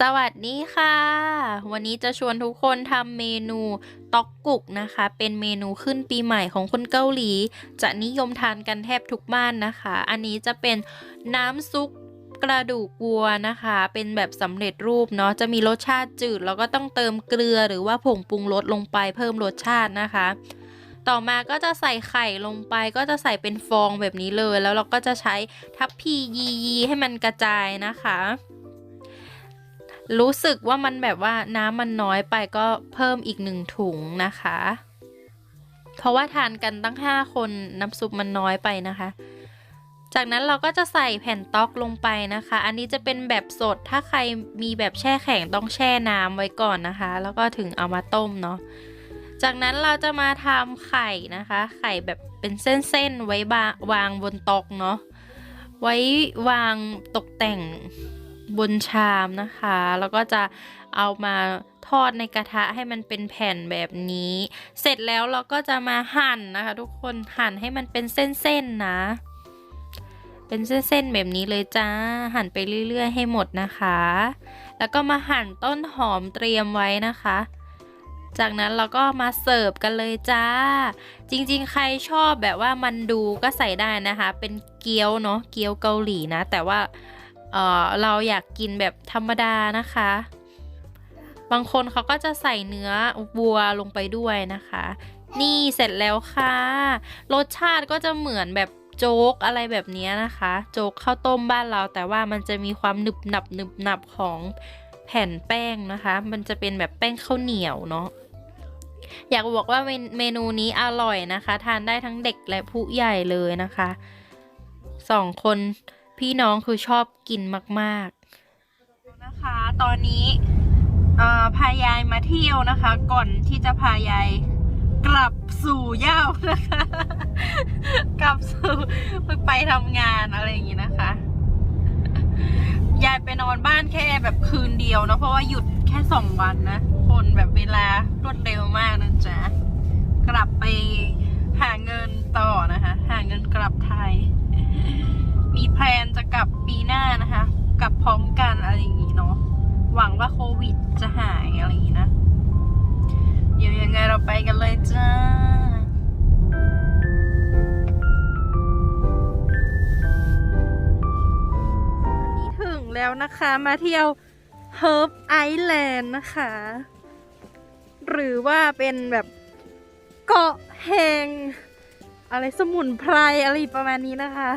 สวัสดีค่ะ วันนี้จะชวนทุกคนทำเมนูต๊อกกุกนะคะ เป็นเมนูขึ้นปีใหม่ของคนเกาหลี จะนิยมทานกันแทบทุกบ้านนะคะ อันนี้จะเป็นน้ำซุปกระดูกวัวนะคะ เป็นแบบสำเร็จรูปเนาะจะมีรสชาติจืด แล้วก็ต้องเติมเกลือหรือว่าผงปรุงรสลงไปเพิ่มรสชาตินะคะ ต่อมาก็จะใส่ไข่ลงไป ก็จะใส่เป็นฟองแบบนี้เลย แล้วเราก็จะใช้ทัพพียียีให้มันกระจายนะคะ รู้สึกว่ามันแบบว่าน้ำมันน้อยไปก็เพิ่มอีกหนึ่งถุงนะคะ เพราะว่าทานกันตั้ง 5 คนน้ำซุปมันน้อยไปนะคะ จากนั้นเราก็จะใส่แผ่นต๊อกลงไปนะคะ อันนี้จะเป็นแบบสดถ้าใครมีแบบแช่แข็งต้องแช่น้ำไว้ก่อนนะคะ แล้วก็ถึงเอามาต้มเนาะจากนั้นเราจะมาทำไข่นะคะ ไข่แบบเป็นเส้นๆไว้วางบนต๊ะเนาะไว้วางตกแต่ง บนชามนะคะ แล้วก็จะเอามาทอดในกระทะให้มันเป็นแผ่นแบบนี้ เสร็จแล้วเราก็จะมาหั่นนะคะ ทุกคนหั่นให้มันเป็นเส้นๆนะ เป็นเส้นๆแบบนี้เลยจ้า หั่นไปเรื่อยๆให้หมดนะคะ แล้วก็มาหั่นต้นหอมเตรียมไว้นะคะจากนั้นเราก็มาเสิร์ฟกันเลยจ้า จริงๆ ใครชอบแบบว่ามันดูก็ใส่ได้นะคะ เป็นเกี๊ยวเนาะ เกี๊ยวเกาหลีนะ แต่ว่า เออเราอยากกินแบบธรรมดานะคะ บางคนเขาก็จะใส่เนื้อวัวลงไปด้วยนะคะ นี่เสร็จแล้วค่ะ รสชาติก็จะเหมือนแบบโจ๊กอะไรแบบนี้นะคะ โจ๊กข้าวต้มบ้านเรา แต่ว่ามันจะมีความหนึบหนับหนึบหนับของแผ่นแป้งนะคะ มันจะเป็นแบบแป้งข้าวเหนียวเนาะอยากบอกว่าเมนเมนูนี้อร่อยนะคะ ทานได้ทั้งเด็กและผู้ใหญ่เลยนะคะสองคน พี่น้องคือชอบกินมากๆนะคะ ตอนนี้พายายมาเที่ยวนะคะ ก่อนที่จะพายายกลับสู่เย้านะคะ กลับสู่ไปทำงานอะไรอย่างนี้นะคะ ยายไปนอนบ้านแค่แบบคืนเดียวเนะเพราะว่าหยุดแค่สองวันนะ คนแบบเวลารวดเร็วมากนะจ๊ะ มาเที่ยว Herb Island นด์นะคะ หรือว่าเป็นแบบเกาะแห่งอะไรสมุนไพรอะไรประมาณนี้นะคะ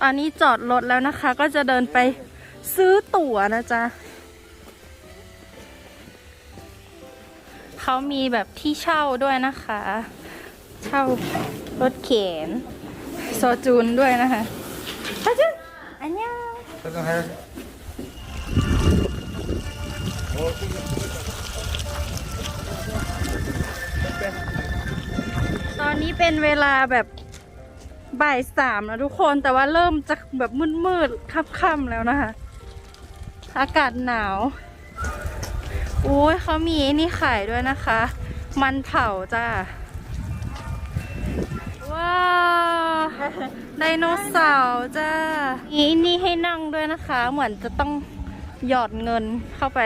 ตอนนี้จอดรถแล้วนะคะ ก็จะเดินไปซื้อตั๋วนะจ๊ะเขามีแบบที่เช่าด้วยนะคะ เช่ารถเข็นโซจูนด้วยนะคะโซจูน อัตอนนี้เป็นเวลาแบบบ่ายสามแล้วทุกคนแต่ว่าเริ่มจะแบบมืดๆค่ำๆแล้วนะคะ อากาศหนาวโอ้ยเขามีนี่ขายด้วยนะคะ มันเผาจ้า ว้าวไดโนเสาร์จ้ามีนี่ให้นั่งด้วยนะคะ เหมือนจะต้องหยอดเงินเข้าไป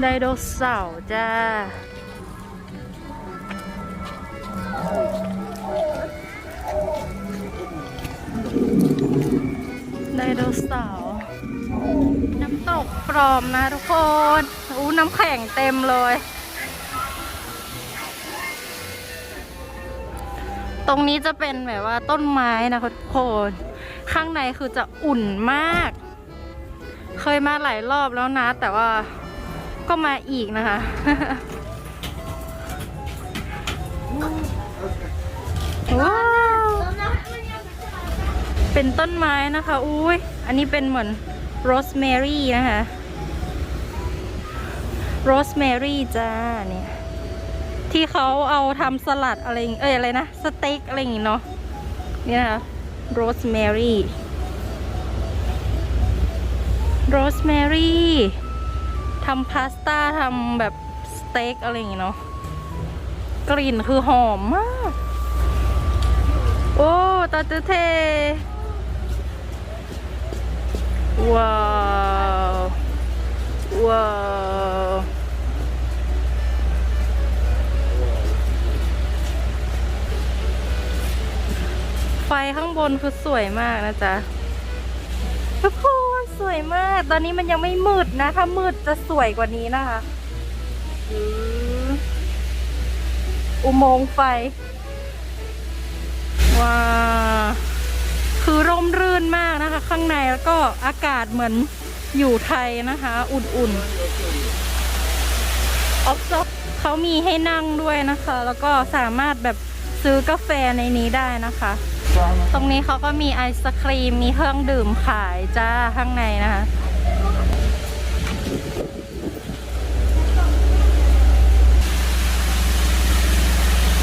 ไดโนเสาร์จ้าไดโนเสาร์น้ำตกปลอมนะทุกคนอู้น้ำแข็งเต็มเลย ตรงนี้จะเป็นแบบว่าต้นไม้นะคะทุกคนข้างในคือจะอุ่นมาก เคยมาหลายรอบแล้วนะ แต่ว่าก็มาอีกนะคะ ว้าว เป็นต้นไม้นะคะอุ้ยอันนี้เป็นเหมือนโรสแมรี่นะคะ โรสแมรี่จ้าเนี่ย ที่เขาเอาทำสลัดอะไรเอ้ยอะไรนะ สเต็กอะไรอย่างเงี้ยเนาะนี่นะคะโรสแมรี่โรสแมรี่ทำพาสต้าทำแบบสเต็กอะไรอย่างเงี้ยเนาะกลิ่นคือหอมมาก โอ้ตาเตเทว้าว ว้าว ไฟข้างบนคือสวยมากนะจ๊ะทุกคนสวยมาก ตอนนี้มันยังไม่มืดนะ ถ้ามืดจะสวยกว่านี้นะคะอืมอุโมงค์ไฟ ว้าคือร่มรื่นมากนะคะ ข้างในแล้วก็อากาศเหมือนอยู่ไทยนะคะ อุ่นๆออฟซเขามีให้นั่งด้วยนะคะ แล้วก็สามารถแบบซื้อกาแฟในนี้ได้นะคะ ตรงนี้เขาก็มีไอศครีม มีเครื่องดื่มขายจ้าข้างในนะคะ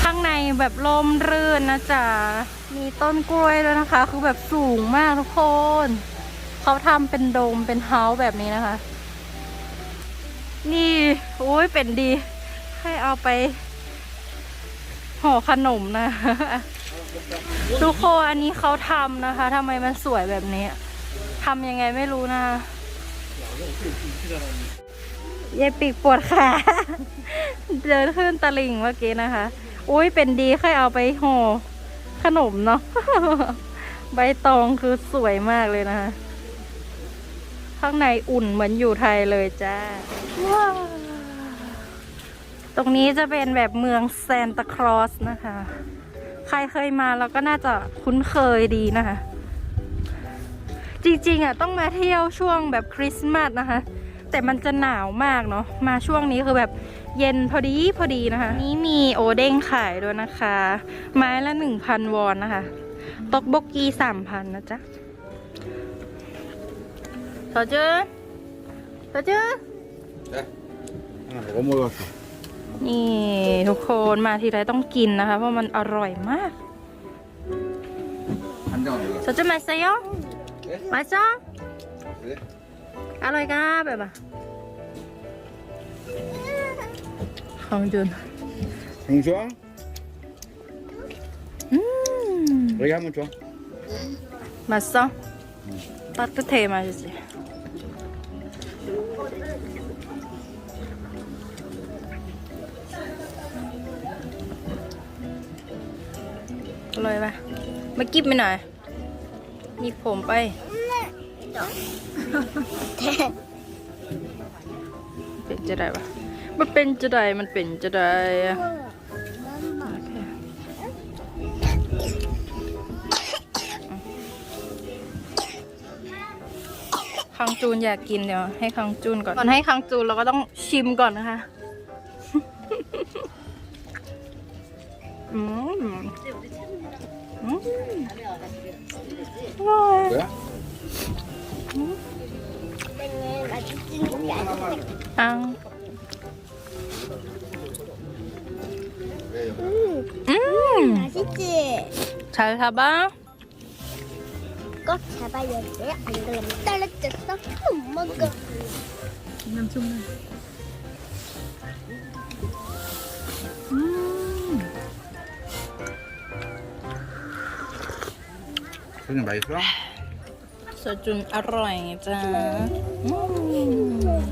ข้างในแบบร่มรื่นนะจ๊ะมีต้นกล้วยด้วยนะคะ คือแบบสูงมากทุกคนเขาทำเป็นโดมเป็นเฮาส์แบบนี้นะคะ นี่โอ้ยเป็นดี ให้เอาไปห่อขนมนะ ทุกคนอันนี้เขาทำนะคะทำไมมันสวยแบบนี้ทำยังไงไม่รู้นะยายปีกปวดขาเดินขึ้นตะลิงเมื่อกี้นะคะ อุ้ยเป็นดีค่อยเอาไปห่อขนมเนาะใบตองคือสวยมากเลยนะคะ ข้างในอุ่นเหมือนอยู่ไทยเลยจ้าว้าตรงนี้จะเป็นแบบเมืองแซนตาครอสนะคะ ใครเคยมาเราก็น่าจะคุ้นเคยดีนะคะ จริงๆอ่ะต้องมาเที่ยวช่วงแบบคริสต์มาสนะคะ แต่มันจะหนาวมากเนาะ มาช่วงนี้คือแบบเย็นพอดีพอดีนะคะ นี้มีโอเด้งขายด้วยนะคะ ไม้ละหนึ่งพันวอนนะคะ ตกบกกีสามพันนะจ๊ะเธอเจอเธอเจอ 하나 먹어 먹었어. นี่ทุกคนมาทีไรต้องกินนะคะ เพราะมันอร่อยมาก 한 장은 먹었어. เธอจะมาเซยมาจ้า 그래? อร่อยก้าแบบอ่ะของจุน 정수아? อืม 여기 한번 줘. 맛있어? 따뜻해 맛이지 อร่อยปะมากิบไปหน่อย มีผมไปเป็นจะได้ปะมันเป็นจะได้มันเป็นจะได้อะโอเคคังจูนอยากกินเดี๋ยวให้คังจูนก่อน ก่อนให้คังจูนเราก็ต้องชิมก่อนนะคะ อืม 음. 잘 사봐. 꼭 잡아야 돼. 안 그러면 떨어졌어. 못 먹어. 장난 장난. 그냥 맛있어? สจุนอร่อยจ้าอืม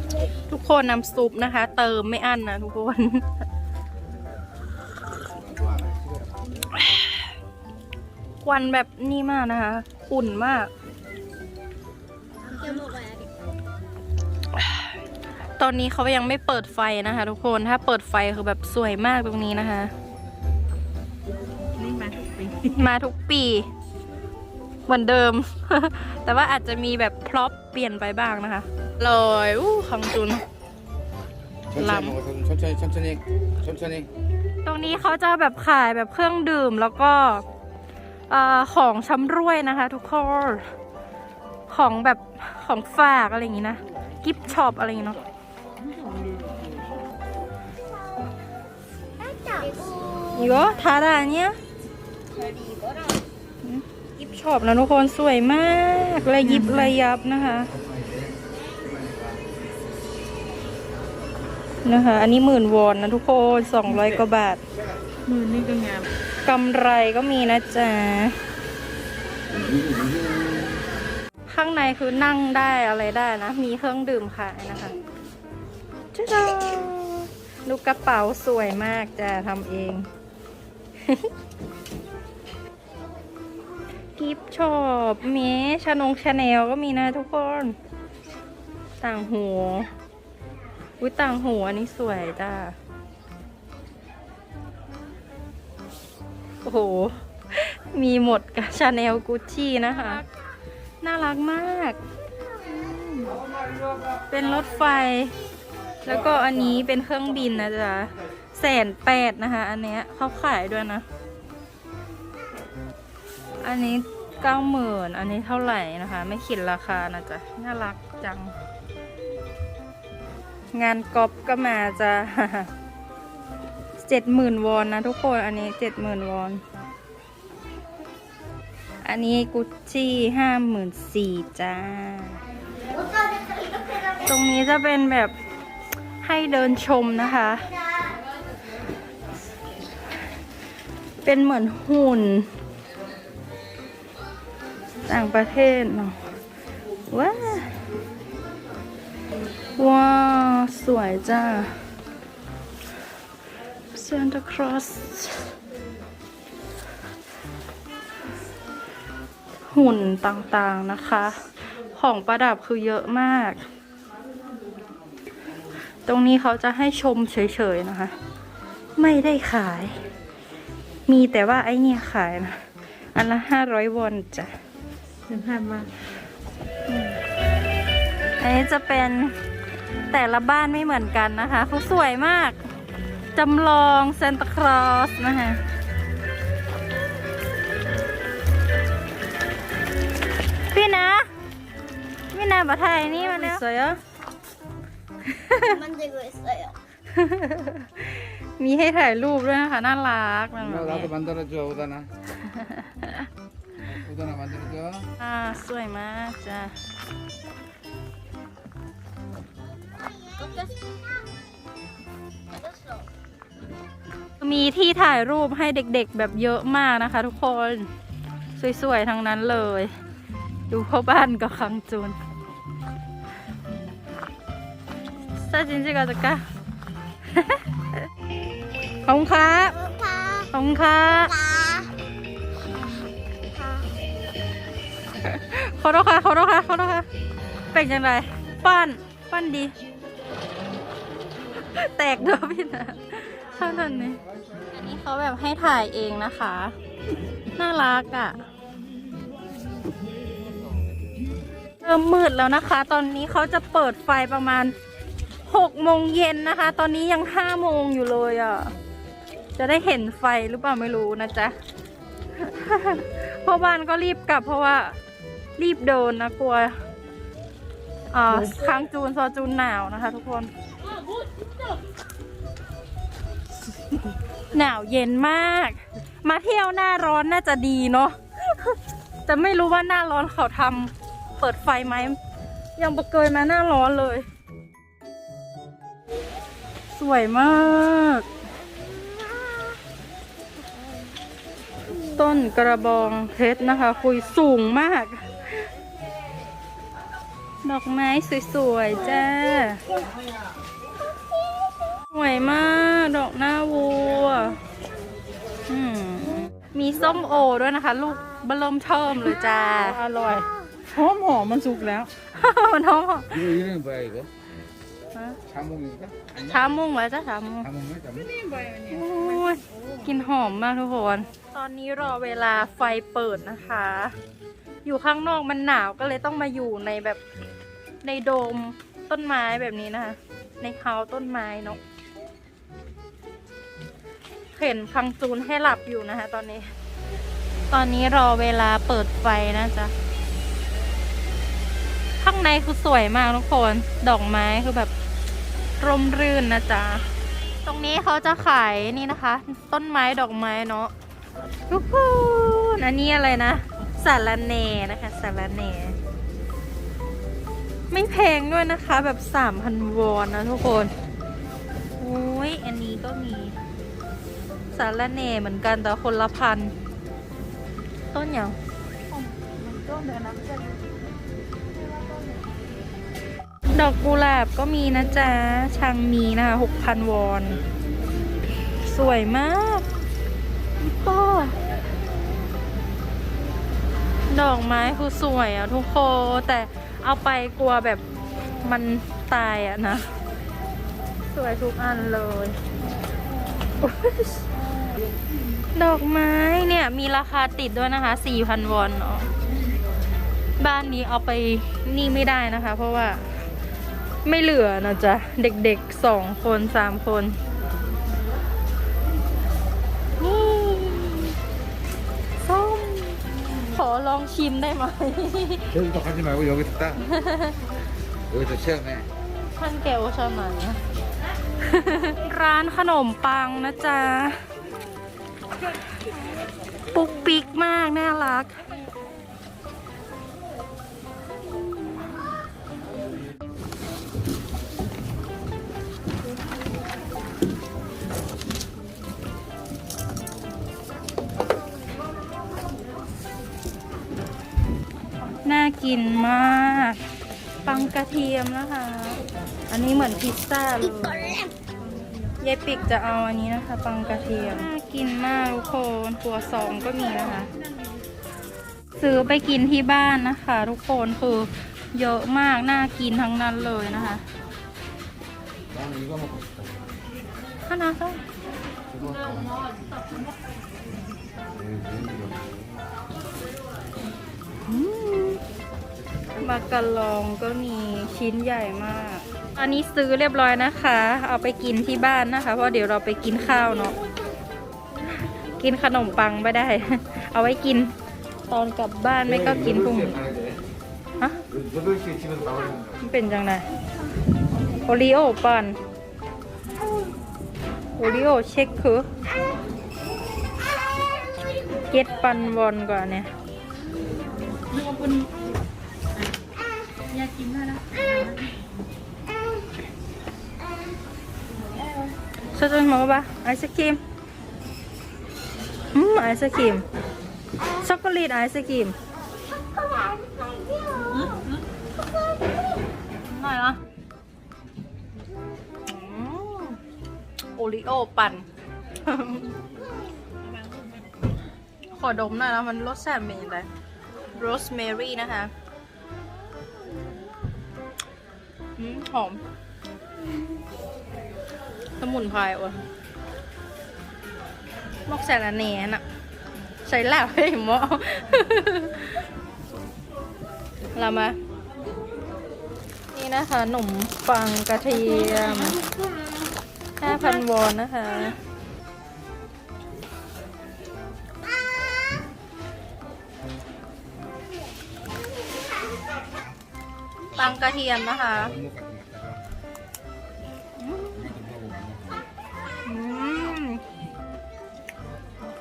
ทุกคนน้ำซุปนะคะ เติมไม่อั้นนะทุกคน ควันแบบนี่มากนะคะ อุ่นมาก ตอนนี้เขายังไม่เปิดไฟนะคะ ทุกคน ถ้าเปิดไฟคือแบบสวยมากตรงนี้นะคะ มาทุกปี เหมือนเดิม แต่ว่าอาจจะมีแบบพร็อพเปลี่ยนไปบ้างนะคะลอยอู้ของจุน 천천히 람. 먹어. 천천히 천천히 천천히. ตรงนี้เขาจะแบบขายแบบเครื่องดื่มแล้วก็เอ่อของชำร่วยนะคะ ทุกคน ของแบบของฝากอะไรอย่างงี้นะ กิฟต์ช็อปอะไรอย่างงี้เนาะ 이거 다다 아니야? 응? ยิบช็อปนะทุกคนสวยมากระยิบระยับนะคะ นะคะ อันนี้หมื่นวอนนะทุกคนสองร้อยกว่าบาทมือนี่ก็งามกำไรก็มีนะจ๊ะข้างในคือนั่งได้อะไรได้นะ มีเครื่องดื่มขายนะคะจ้าดูกระเป๋าสวยมากจ้ะทำเอง กิฟช็อปมีชานงชาแนลก็มีนะทุกคน ต่างหูอุ้ยต่างหูอันนี้สวยจ้าโอ้โห มีหมดกับชาแนลกุชชี่นะคะ น่ารักมาก เป็นรถไฟ แล้วก็อันนี้เป็นเครื่องบินนะจ๊ะแสนแปดนะคะ อันเนี้ยเขาขายด้วยนะ อันนี้ เก้าหมื่นอันนี้เท่าไหร่นะคะ ไม่ขิดราคานะจ๊ะน่ารักจัง งานก๊อปก็มาจะเจ็ดหมื่นวอนนะทุกคนอันนี้เจ็ดหมื่นวอน อันนี้กุชชี่ห้าหมื่นสี่จ้า ตรงนี้จะเป็นแบบให้เดินชมนะคะ เป็นเหมือนหุ่น ต่างประเทศเนาะว้าว้าสวยจ้า Santa Claus หุ่นต่างๆนะคะ ของประดับคือเยอะมาก ตรงนี้เขาจะให้ชมเฉยๆนะคะ ไม่ได้ขาย มีแต่ว่าไอ้เนี่ยขายนะ อันละห้าร้อยวอนจ้ะ เป็นภาพมากอันนี้จะเป็นแต่ละบ้านไม่เหมือนกันนะคะเขาสวยมากจำลองซานตาคลอสนะคะพี่นะพี่นาบัไทยนี่มาเนี่ยสวยอะมันจะเกิดเสียมีให้ถ่ายรูปด้วยนะคะ น่ารักมันแบบ 나, นี้ 나도 만들어줘, 우다나. 우다나 만들어줘. อ่าสวยมากจ้ะ มีที่ถ่ายรูปให้เด็กๆแบบเยอะมากนะคะทุกคน สวยๆทั้งนั้นเลย ดูพ่อบ้านกับคังจูนซาจินจิกาจะกะ ขอบคุณครับ พา ขอบคุณครับ ขอโทษค่ะขอโทษค่ะขอโทษค่ะเป็นยังไงปั้นปั้นดี แตกเด้อพี่นะเท่านั้นนี่อันนี้เขาแบบให้ถ่ายเองนะคะ น่ารักอะ่ะเริ่มมืดแล้วนะคะ ตอนนี้เขาจะเปิดไฟประมาณหกโมงเย็นนะคะ ตอนนี้ยังห้าโมงอยู่เลยอะ่ะ จะได้เห็นไฟหรือเปล่าไม่รู้นะจ๊ะพ่อบ้านก็รีบกลับเพราะว่า รีบโดนนะกลัวอ่าค้างจูนซอจูนหนาวนะคะ ทุกคน หนาวเย็นมาก มาเที่ยวหน้าร้อนน่าจะดีเนาะแต่ไม่รู้ว่าหน้าร้อนเขาทำเปิดไฟไหม ยังบเคยมาหน้าร้อนเลย สวยมากต้นกระบองเพชรนะคะ คุยสูงมาก ดอกไม้สวยๆจ้า สวยมาก ดอกหน้าวัวอืมมีส้มโอด้วยนะคะ ลูกเบลมเทิมเลยจ้า อร่อยหอมหอมมันสุกแล้ว มันหอม 이거 이름이 뭐야, 이거? ฮะ 자몽인가? 아니야? ช้ามุ่งแล้วจ้าช้ามุ่ง 자몽이야, 자몽? โอ้ยกลินหอมมากทุกคน ตอนนี้รอเวลาไฟเปิดนะคะ อยู่ข้างนอกมันหนาวก็เลยต้องมาอยู่ในแบบ ในโดมต้นไม้แบบนี้นะคะ ในเฮาต้นไม้เนาะเห็นพังจูนให้หลับอยู่นะคะ ตอนนี้ ตอนนี้รอเวลาเปิดไฟนะจ๊ะ ข้างในคือสวยมากทุกคน ดอกไม้คือแบบร่มรื่นนะจ๊ะ ตรงนี้เขาจะขายนี่นะคะ ต้นไม้ดอกไม้เนาะทุกคนอันนี้อะไรนะสารเนนะคะสารเน ไม่แพงด้วยนะคะแบบสามพันวอนนะทุกคนโอ้ยอันนี้ก็มีสารเนเหมือนกันแต่คนละพัน ต้นอย่างดอกกุหลาบก็มีนะจ๊ะชังมีนะคะหกพันวอน สวยมากก็ดอกไม้คือสวยอะทุกคนแต่ เอาไปกลัวแบบมันตายอะนะ สวยทุกอันเลย ดอกไม้เนี่ยมีราคาติดด้วยนะคะ 4,000 วอนเนาะบ้านนี้เอาไปนี่ไม่ได้นะคะ เพราะว่าไม่เหลือนะจ๊ะ เด็กๆสองคนสามคน ลองชิมได้ไหม 저기서 가지 말고 여기 있다. 여기서 체험해. ท่านแกวชอบไหนอะ ร้านขนมปังนะจ๊ะ ปุกปิกมาก น่ารัก น่ กินมาก ปังกระเทียมนะคะ อันนี้เหมือนพิซซ่าเลยยายปิกจะเอาอันนี้นะคะ ปังกระเทียมน่ากินมากทุกคนตัวซองก็มีนะคะ ซื้อไปกินที่บ้านนะคะ ทุกคนคือเยอะมากน่ากินทั้งนั้นเลยนะคะข้านาส้มอืม มักกะลองก็มีชิ้นใหญ่มาก อันนี้ซื้อเรียบร้อยนะคะ เอาไปกินที่บ้านนะคะ เพราะเดี๋ยวเราไปกินข้าวเนาะ กินขนมปังไม่ได้ เอาไว้กินตอนกลับบ้านไม่ก็กินพรุ่งนี้ฮะเป็นจังไงโอรีโอปันโอรีโอเช็คคือเก็ตปันวอนก่อนเนี่ย ชอบกินมั้งปะไอศครีมอืมไอศครีมช็อกโกแลตไอศครีมหน่อยเหรออืมโอริโอปั่นขอดมหน่อยนะมันรสแซ่บเป็นยังไงโรสแมรี่นะคะ หอม สมุนไพรว่ะมอกแสละเนน่ะ ใส่แล้วให้หมอเรามา นี่นะคะขนมปังกระเทียม 5,000 วอนนะคะ ปังกระเทียมนะคะอืม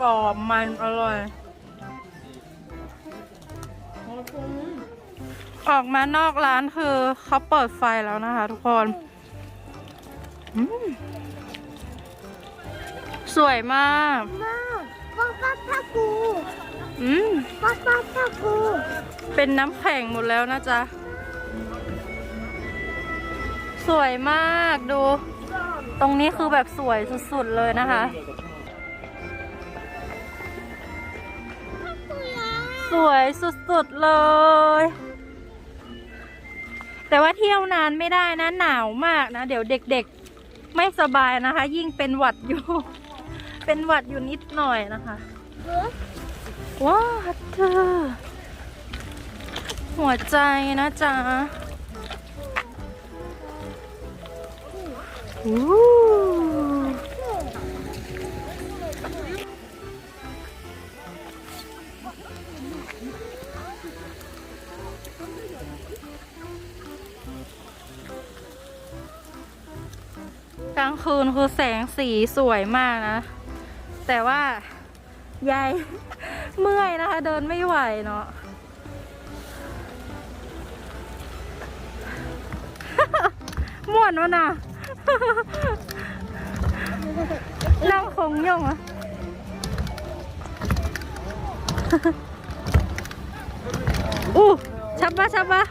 กรอบมันอร่อย ออกมานอกร้านคือเขาเปิดไฟแล้วนะคะ ทุกคนอืมสวยมากมาป้าป้าป้ากูอืมป้าป้าป้ากูเป็นน้ำแข็งหมดแล้วนะจ๊ะ สวยมากดู ตรงนี้คือแบบสวยสุดๆเลยนะคะ สวยสุดๆเลย แต่ว่าเที่ยวนานไม่ได้นะหนาวมากนะ เดี๋ยวเด็กๆไม่สบายนะคะ ยิ่งเป็นหวัดอยู่ เป็นหวัดอยู่นิดหน่อยนะคะว้าเธอหัวใจนะจ๊ะ กลางคืนคือแสงสีสวยมากนะ แต่ว่ายาย เมื่อยนะคะ เดินไม่ไหวเนาะม่วนวะนะ นั่งคงย่องอะอู้ชับปะชับปะ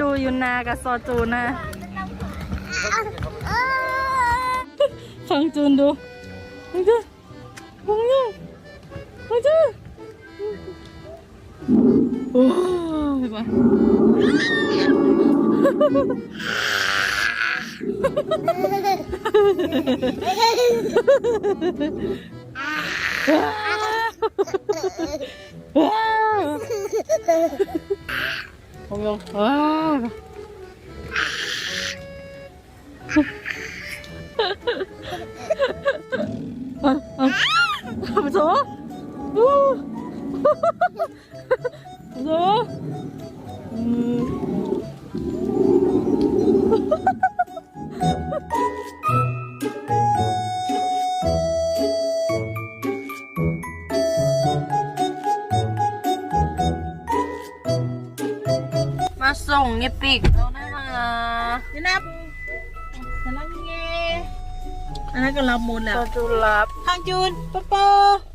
ดูยุนนากับซอจูนะฟังจูนดูฟั โอ้ยมาว้าวผมยงว้าวเอาเอาเอาไปโซ่อู้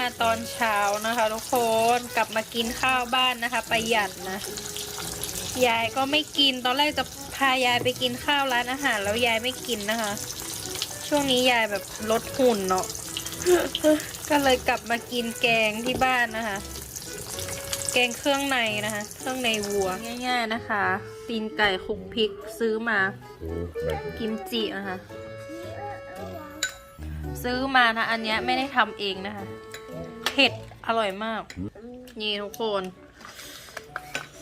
มาตอนเช้านะคะทุกคนกลับมากินข้าวบ้านนะคะประหยัดนะ ยายก็ไม่กินตอนแรกจะพายายไปกินข้าวร้านอาหาร แล้วยายไม่กินนะคะ ช่วงนี้ยายแบบลดหุ่นเนาะก็เลยกลับมากินแกงที่บ้านนะคะ แกงเครื่องในนะคะ เครื่องในวัวง่าย ๆนะคะ ตีนไก่คลุกพริกซื้อมากิมจินะคะซื้อมานะอันเนี้ยไม่ได้ทำเองนะคะ เผ็ด อร่อยมาก นี่ทุกคน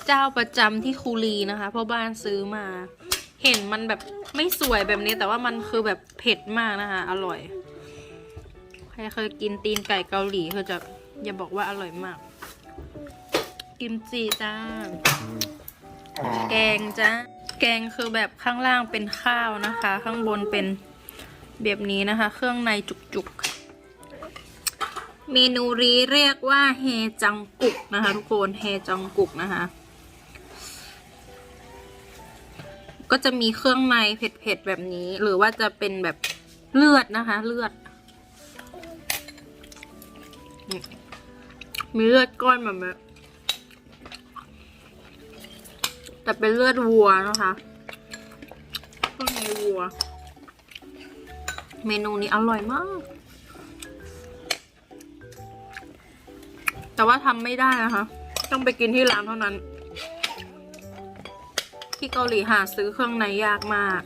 เจ้าประจำที่คูรีนะคะพ่อบ้านซื้อมา เห็นมันแบบไม่สวยแบบนี้ แต่ว่ามันคือแบบเผ็ดมากนะคะ อร่อย ใครเคยกินตีนไก่เกาหลีคือจะอย่าบอกว่าอร่อยมาก กิมจิจ้า แกงจ้า แกงคือแบบข้างล่างเป็นข้าวนะคะ ข้างบนเป็นแบบนี้นะคะ เครื่องในจุกๆ เมนูนี้เรียกว่าเฮจังกุกนะคะทุกคนเฮจังกุกนะคะ ก็จะมีเครื่องในเผ็ดๆแบบนี้ หรือว่าจะเป็นแบบเลือดนะคะ เลือด มีเลือดก้อนแบบนี้แต่เป็นเลือดวัวนะคะเครื่องในวัว เมนูนี้อร่อยมาก แต่ว่าทำไม่ได้นะคะ ต้องไปกินที่ร้านเท่านั้น ที่เกาหลีหาซื้อเครื่องในยากมาก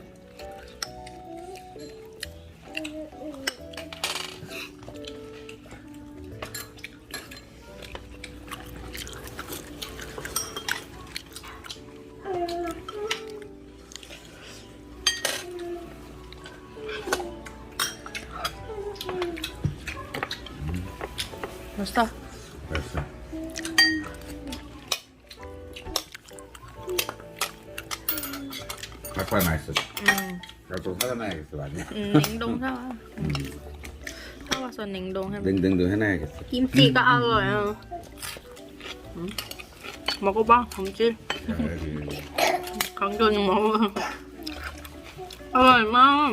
บาดนี้อืหนิงดงใช่ไหมชอบว่ส่วนหนิงดงใช่ไหมดึงดึงดูให้แน่อยคกิมจิก็อร่อยอะมามก็บ้าอมจิของจนหมาก็อร่อยมาก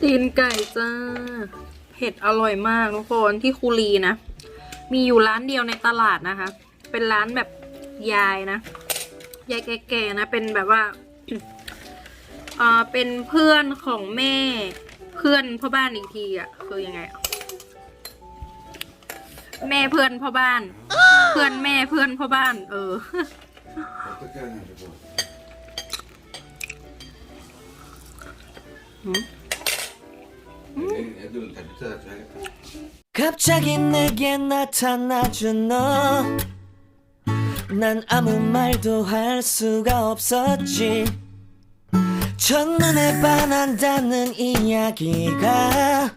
ตีนไก่จ้าเผ็ดอร่อยมากทุกคนที่คูรีนะ มีอยู่ร้านเดียวในตลาดนะคะ เป็นร้านแบบยายนะ ยายแก่ๆนะ เป็นแบบว่า เอ่อเป็นเพื่อนของแม่ เพื่อนพ่อบ้านอีกทีอ่ะ คือยังไงอะแม่เพื่อนพ่อบ้าน เพื่อนแม่เพื่อนพ่อบ้าน เออ 어떻게 하냐고. 응? 애들은 다 밑에다 줘야겠다. 갑자기 내게 나타나준 너. 난 아무 말도 할 수가 없었지. 첫눈에 반한다는 이야기가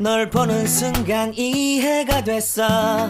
널 보는 순간 이해가 됐어.